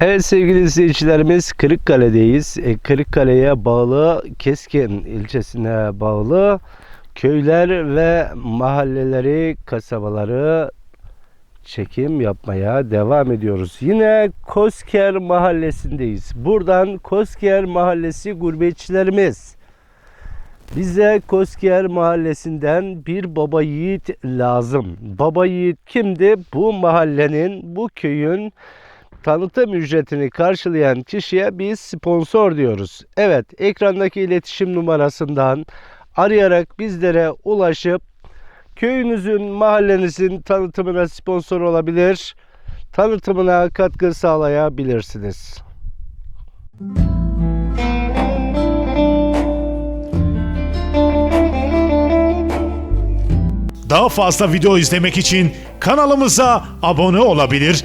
Evet sevgili izleyicilerimiz Kırıkkale'deyiz. E, Kırıkkale'ye bağlı Keskin ilçesine bağlı köyler ve mahalleleri, kasabaları çekim yapmaya devam ediyoruz. Yine Kosker mahallesindeyiz. Buradan Kosker mahallesi gurbetçilerimiz bize Kosker mahallesinden bir baba yiğit lazım. Baba yiğit kimdi? Bu mahallenin, bu köyün tanıtım ücretini karşılayan kişiye biz sponsor diyoruz. Evet, ekrandaki iletişim numarasından arayarak bizlere ulaşıp köyünüzün, mahallenizin tanıtımına sponsor olabilir, tanıtımına katkı sağlayabilirsiniz. Daha fazla video izlemek için kanalımıza abone olabilir,